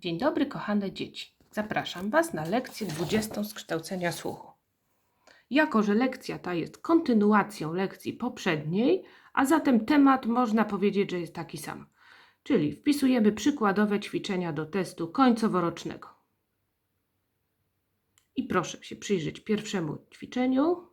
Dzień dobry, kochane dzieci. Zapraszam Was na lekcję 20 z kształcenia słuchu. Jako, że lekcja ta jest kontynuacją lekcji poprzedniej, a zatem temat można powiedzieć, że jest taki sam. Czyli wpisujemy przykładowe ćwiczenia do testu końcoworocznego. I proszę się przyjrzeć pierwszemu ćwiczeniu.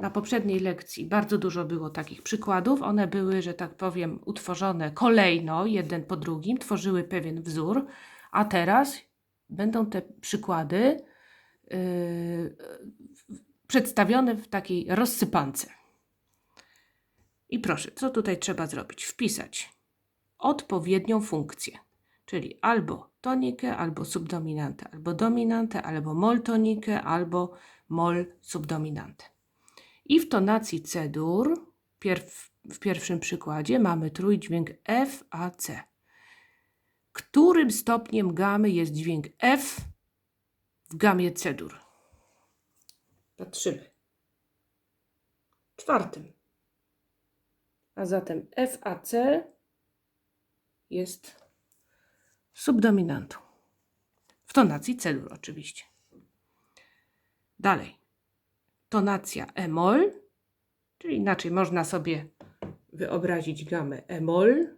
Na poprzedniej lekcji bardzo dużo było takich przykładów. One były, że tak powiem, utworzone kolejno, jeden po drugim, tworzyły pewien wzór, a teraz będą te przykłady yy, przedstawione w takiej rozsypance. I proszę, co tutaj trzeba zrobić? Wpisać odpowiednią funkcję, czyli albo tonikę, albo subdominantę, albo dominantę, albo mol tonikę, albo mol subdominantę. I w tonacji C-dur, pierw, w pierwszym przykładzie, mamy trójdźwięk F, A, C. Którym stopniem gamy jest dźwięk F w gamie C-dur? Patrzymy. Czwartym. A zatem F, A, C jest subdominantą. W tonacji C-dur oczywiście. Dalej tonacja e-moll, czyli inaczej można sobie wyobrazić gamę e-moll,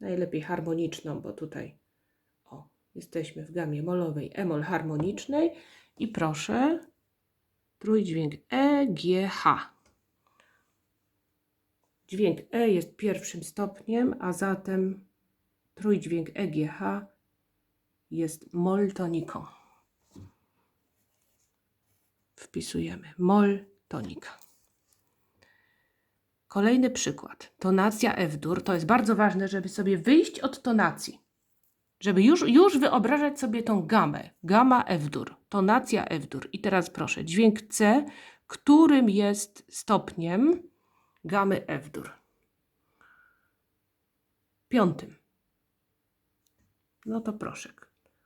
najlepiej harmoniczną, bo tutaj o, jesteśmy w gamie molowej e-moll harmonicznej. I proszę trójdźwięk e, g, h. Dźwięk e jest pierwszym stopniem, a zatem trójdźwięk e, g, h jest mol toniką wpisujemy mol tonika. Kolejny przykład. Tonacja F-dur. To jest bardzo ważne, żeby sobie wyjść od tonacji. Żeby już, już wyobrażać sobie tą gamę. Gama F-dur. Tonacja F-dur. I teraz proszę, dźwięk C, którym jest stopniem gamy F-dur? Piątym. No to proszę.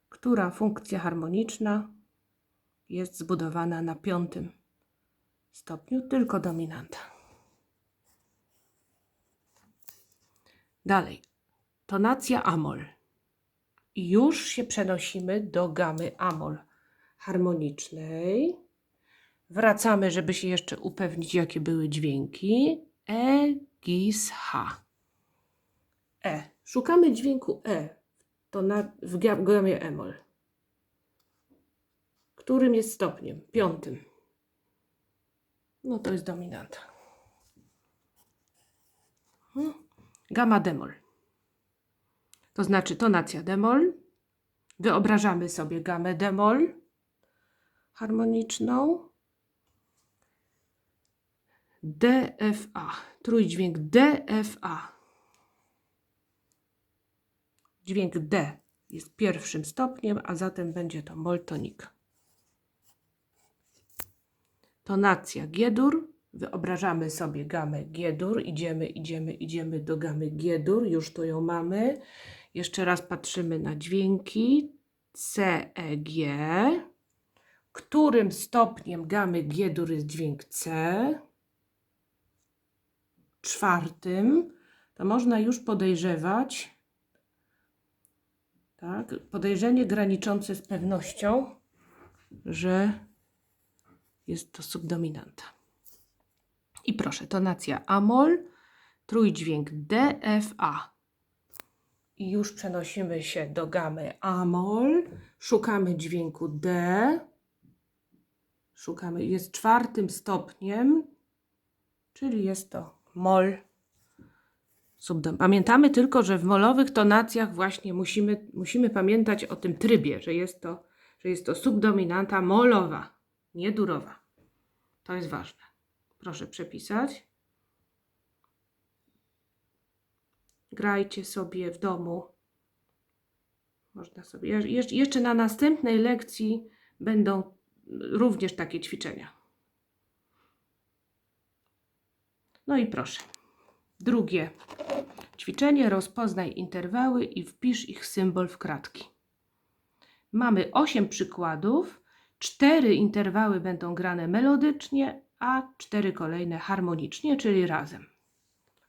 Która funkcja harmoniczna jest zbudowana na piątym stopniu, tylko dominanta. Dalej, tonacja amol. I już się przenosimy do gamy amol harmonicznej. Wracamy, żeby się jeszcze upewnić, jakie były dźwięki. E, gis, h. E. Szukamy dźwięku E to na, w gamie emol którym jest stopniem? Piątym. No to jest dominanta. Hmm. Gamma demol. To znaczy tonacja demol. Wyobrażamy sobie gamę demol harmoniczną. DFA. Trójdźwięk DFA. Dźwięk D jest pierwszym stopniem, a zatem będzie to mol tonika. Tonacja G-dur. Wyobrażamy sobie gamę G-dur. Idziemy, idziemy, idziemy do gamy G-dur. Już tu ją mamy. Jeszcze raz patrzymy na dźwięki. C, E, G. Którym stopniem gamy G-dur jest dźwięk C? Czwartym. To można już podejrzewać. Tak, podejrzenie graniczące z pewnością, że jest to subdominanta. I proszę, tonacja amol, trójdźwięk DFA. I już przenosimy się do gamy amol, szukamy dźwięku D, szukamy, jest czwartym stopniem, czyli jest to mol subdom. Pamiętamy tylko, że w molowych tonacjach właśnie musimy, musimy pamiętać o tym trybie, że jest to, że jest to subdominanta molowa, nie durowa. To jest ważne. Proszę przepisać. Grajcie sobie w domu. Można sobie. Jeszcze na następnej lekcji będą również takie ćwiczenia. No i proszę. Drugie ćwiczenie. Rozpoznaj interwały i wpisz ich symbol w kratki. Mamy 8 przykładów Cztery interwały będą grane melodycznie, a cztery kolejne harmonicznie, czyli razem.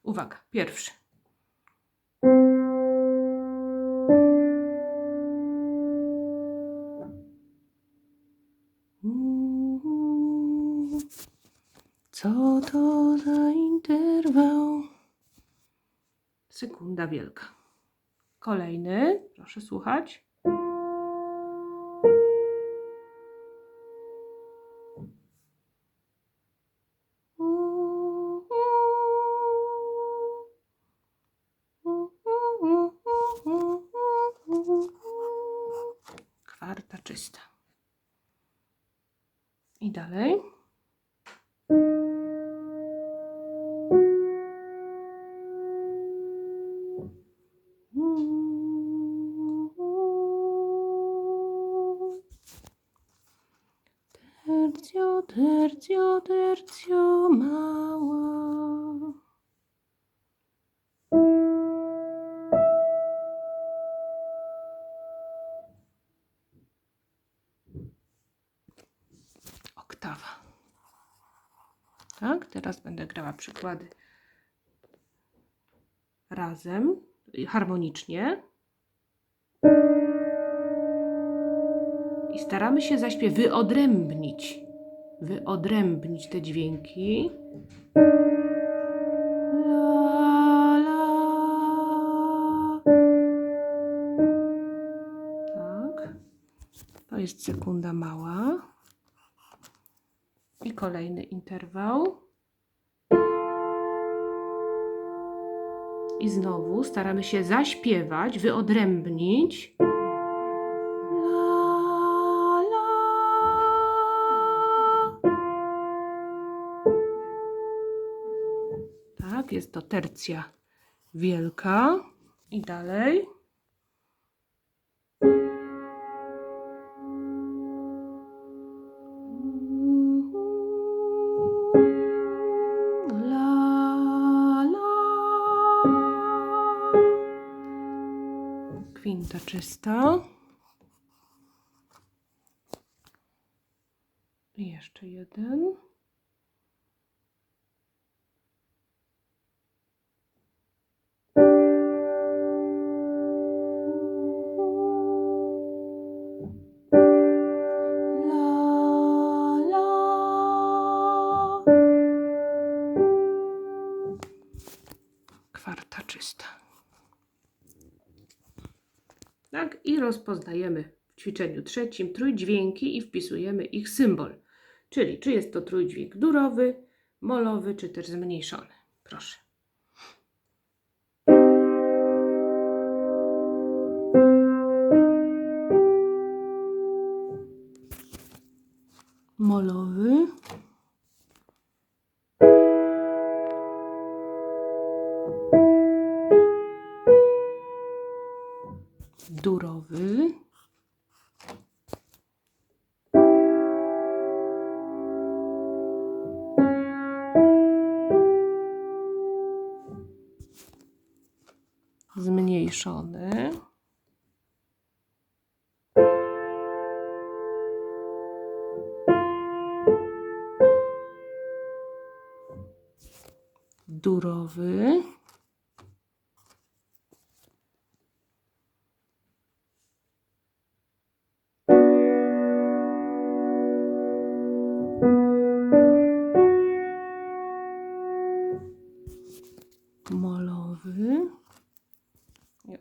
Uwaga, pierwszy. Co to za interwał? Sekunda wielka. Kolejny, proszę słuchać. Teraz będę grała przykłady razem, harmonicznie. I staramy się zaśpiew wyodrębnić, wyodrębnić te dźwięki. Tak. Jest sekunda mała. I kolejny interwał. I znowu staramy się zaśpiewać, wyodrębnić. Tak, jest to tercja wielka. I dalej. Kwinta czysta. I jeszcze jeden. Kwarta czysta. Tak, i rozpoznajemy w ćwiczeniu trzecim trójdźwięki i wpisujemy ich symbol. Czyli czy jest to trójdźwięk durowy, molowy, czy też zmniejszony. Proszę. Zmniejszony. Durowy. Molowy.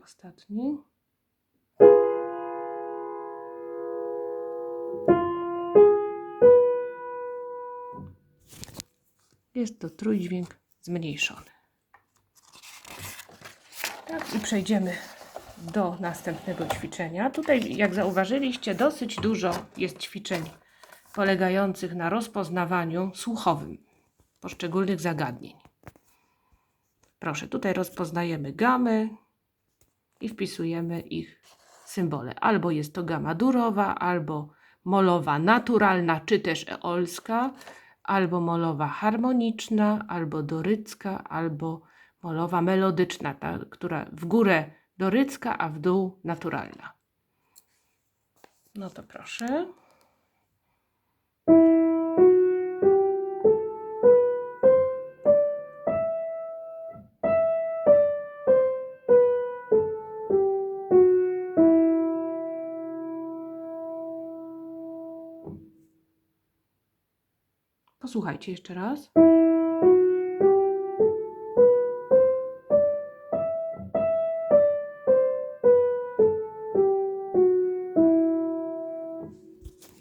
Ostatni. Jest to trójdźwięk zmniejszony. Tak, i przejdziemy do następnego ćwiczenia. Tutaj, jak zauważyliście, dosyć dużo jest ćwiczeń polegających na rozpoznawaniu słuchowym poszczególnych zagadnień. Proszę, tutaj rozpoznajemy gamy i wpisujemy ich symbole. Albo jest to gama durowa, albo molowa naturalna, czy też eolska, albo molowa harmoniczna, albo dorycka, albo molowa melodyczna, ta, która w górę dorycka, a w dół naturalna. No to proszę. Posłuchajcie jeszcze raz.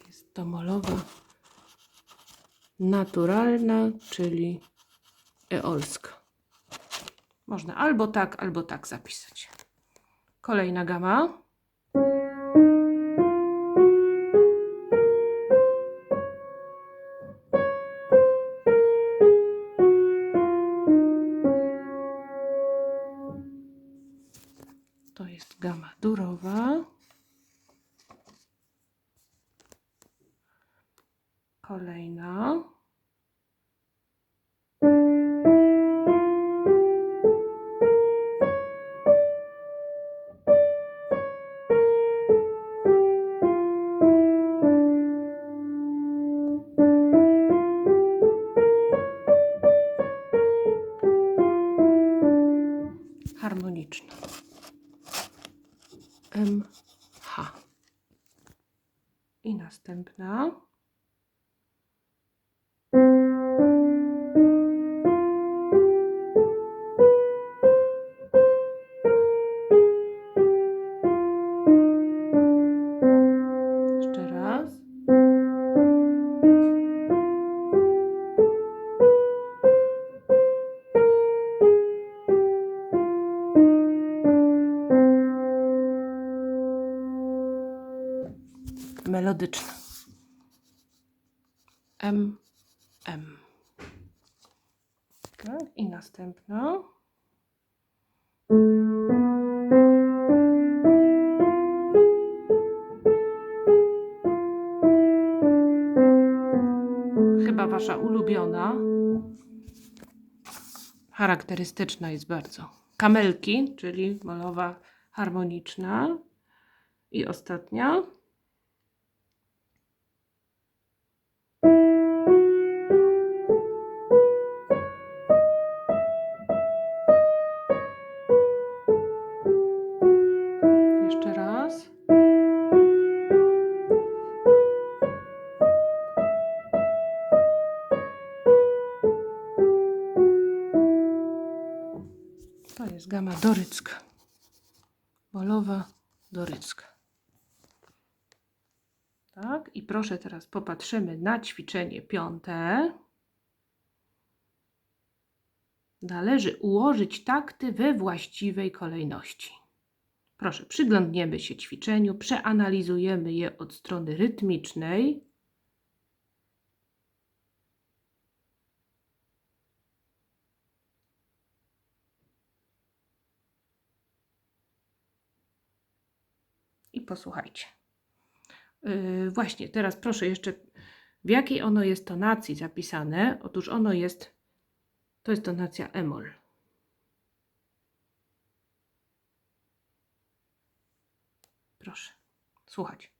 Jest to molowa naturalna, czyli eolska. Można albo tak, albo tak zapisać. Kolejna gama. Durowa. Kolejna. I następna. Melodyczna. M, M. Tak, i następna. Chyba wasza ulubiona. Charakterystyczna jest bardzo. Kamelki, czyli molowa harmoniczna. I ostatnia. Dorycka. Bolowa dorycka. Tak, i proszę teraz popatrzymy na ćwiczenie piąte. Należy ułożyć takty we właściwej kolejności. Proszę, przyglądniemy się ćwiczeniu, przeanalizujemy je od strony rytmicznej. Posłuchajcie. Yy, właśnie, teraz proszę jeszcze, w jakiej ono jest tonacji zapisane? Otóż ono jest, to jest tonacja emol. Proszę, słuchać.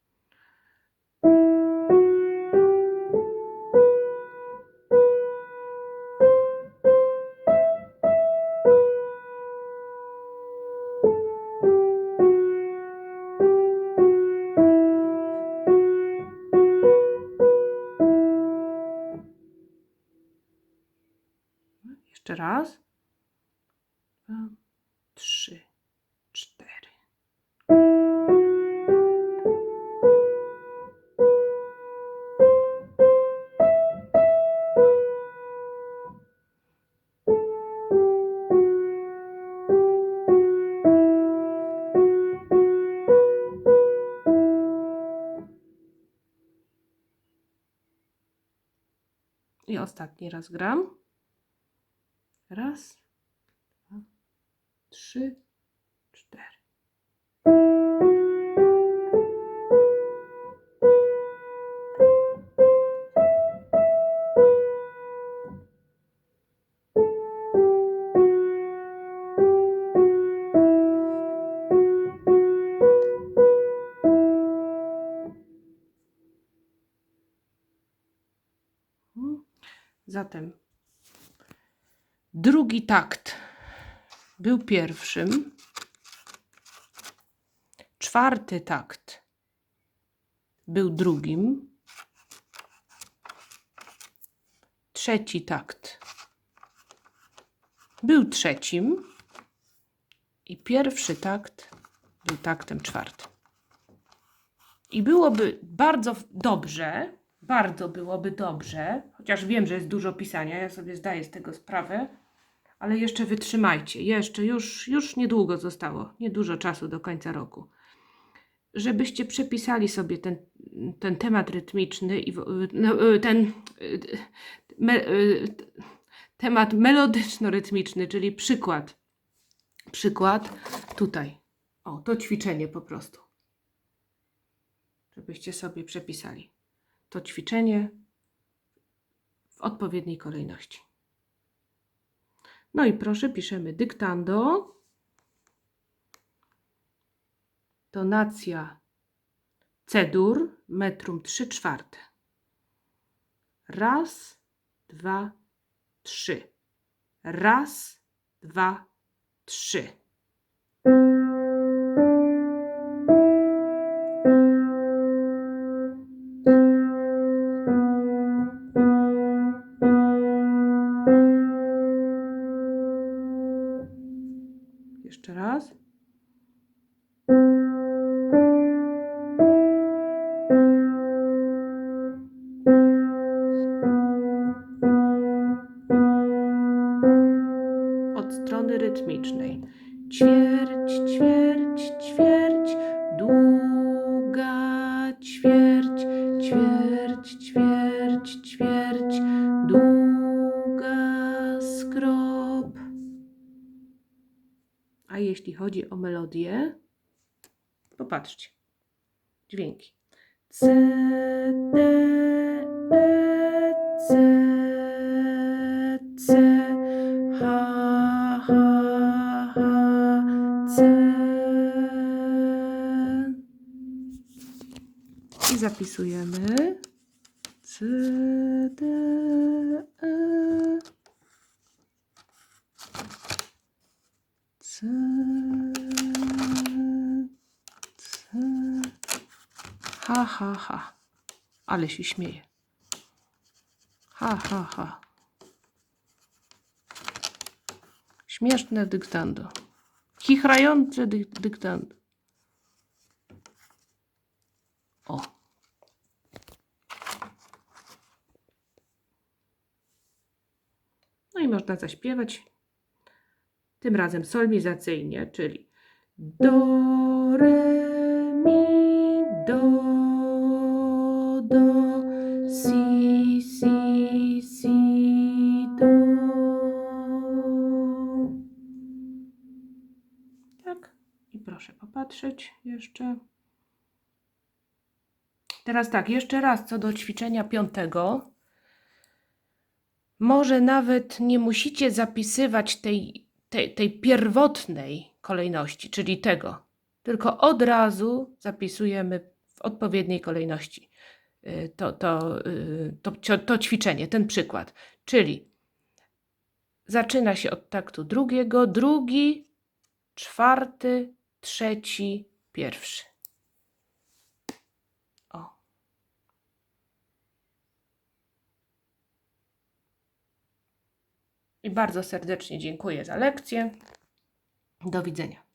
Ostatni raz gram. Raz, dwa, trzy, cztery. Mhm. Zatem drugi takt był pierwszym. Czwarty takt był drugim. Trzeci takt był trzecim. I pierwszy takt był taktem czwartym. I byłoby bardzo dobrze, bardzo byłoby dobrze, chociaż wiem, że jest dużo pisania, ja sobie zdaję z tego sprawę, ale jeszcze wytrzymajcie, jeszcze, już, już niedługo zostało, niedużo czasu do końca roku. Żebyście przepisali sobie ten, ten temat rytmiczny i w- no, y, ten y, me, y, temat melodyczno-rytmiczny, czyli przykład. Przykład tutaj. O, to ćwiczenie po prostu. Żebyście sobie przepisali to ćwiczenie w odpowiedniej kolejności. No i proszę, piszemy dyktando. Tonacja cedur metrum 3 czwarte. Raz, dwa, trzy. Raz, dwa, trzy. Rytmicznej. Ćwierć, ćwierć, ćwierć, długa ćwierć, ćwierć, ćwierć, ćwierć, długa skrop. A jeśli chodzi o melodię, popatrzcie. Dźwięki. C, D, E, C, zapisujemy. C, D, E. C, C. Ha, ha, ha. Ale się śmieje. Ha, ha, ha. Śmieszne dyktando. Chichrające dy dyktando. O. No i można zaśpiewać. Tym razem solmizacyjnie, czyli do, re, mi, do, do, si, si, si, do. Tak. I proszę popatrzeć jeszcze. Teraz tak, jeszcze raz co do ćwiczenia piątego. Może nawet nie musicie zapisywać tej, tej, tej pierwotnej kolejności, czyli tego, tylko od razu zapisujemy w odpowiedniej kolejności y, to, y, to, to, to ćwiczenie, ten przykład. Czyli zaczyna się od taktu drugiego, drugi, czwarty, trzeci, pierwszy. O. I bardzo serdecznie dziękuję za lekcję. Do widzenia.